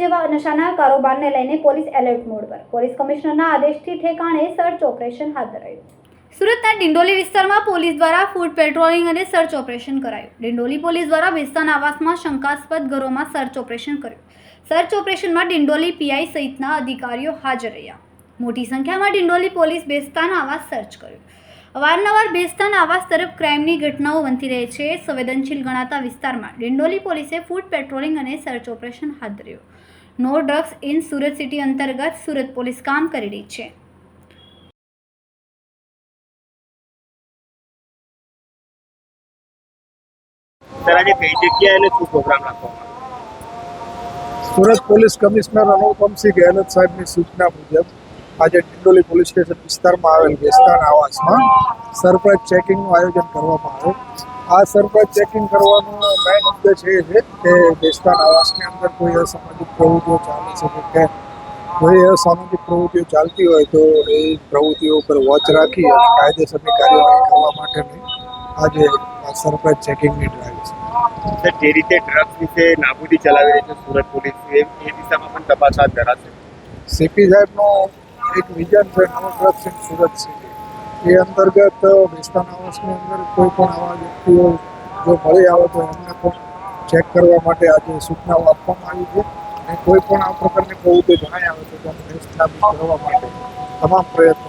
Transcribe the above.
જેવા નશાના કારોબારને લઈને પોલીસ એલર્ટ મોડ પર. પોલીસ કમિશનરના આદેશથી ઠેકાણે સર્ચ ઓપરેશન હાથ ધરાયું. સુરતના ડિંડોલી વિસ્તારમાં પોલીસ દ્વારા ફૂડ પેટ્રોલિંગ અને સર્ચ ઓપરેશન કરાયું. ડિંડોલી પોલીસ દ્વારા બેસ્તાન આવાસમાં શંકાસ્પદ ઘરોમાં સર્ચ ઓપરેશન કર્યું. સર્ચ ઓપરેશનમાં ડિંડોલી પીઆઈ સહિતના અધિકારીઓ હાજર રહ્યા. મોટી સંખ્યામાં ડિંડોલી પોલીસ બેસ્તાન આવાસ સર્ચ કર્યું. અવારનવાર બેસ્તાન આવાસ તરફ ક્રાઇમની ઘટનાઓ બનતી રહે છે. સંવેદનશીલ ગણાતા વિસ્તારમાં ડિંડોલી પોલીસે ફૂડ પેટ્રોલિંગ અને સર્ચ ઓપરેશન હાથ ધર્યું. No drugs in Surat city અંતર્ગત સુરત પોલીસ કામ કરી રહી છે. સુરત પોલીસ કમિશનર અનુપમસિંહ ગેહલોત સાહેબની સૂચના મુજબ આજે ડિંડોલી પોલીસ સ્ટેશન વિસ્તારમાં આવેલ બેસ્તાન આવાસમાં સરપ્રાઇઝ ચેકિંગનું આયોજન કરવામાં આવે આ સરપ્રાઇઝ ચેકિંગ કરવાનો મેઇન ઉદ્દેશ એ છે કે વેસ્તાન આવાસની અંદર કોઈ અસામાજિક પ્રવૃત્તિઓ ચાલે છે કે કોઈ અસામાજિક પ્રવૃત્તિઓ ચાલતી હોય તો એ પ્રવૃત્તિઓ ઉપર વોચ રાખી અને કાયદેસરની કાર્યવાહી કરવા માટેની આજે સરપ્રાઇઝ ચેકિંગની ડ્રાઈવ છે. સર જે રીતે ડ્રગ્સ વિશે નાબૂદી ચલાવી રહી છે સુરત પોલીસ એ દિશામાં પણ તપાસ હાથ ધરાશે? સીપી સાહેબનો એક વિઝન છે નો સુરત છે. એ અંતર્ગત વિસ્તાર હાઉસની અંદર કોઈ પણ આવા વ્યક્તિઓ જો મળી આવે તો એમને પણ ચેક કરવા માટે આજે સૂચનાઓ આપવામાં આવી છે. અને કોઈ પણ આ પ્રકારની પ્રવૃત્તિ જણાઈ આવે તો તેને સ્થાપિત કરવા માટે તમામ પ્રયત્નો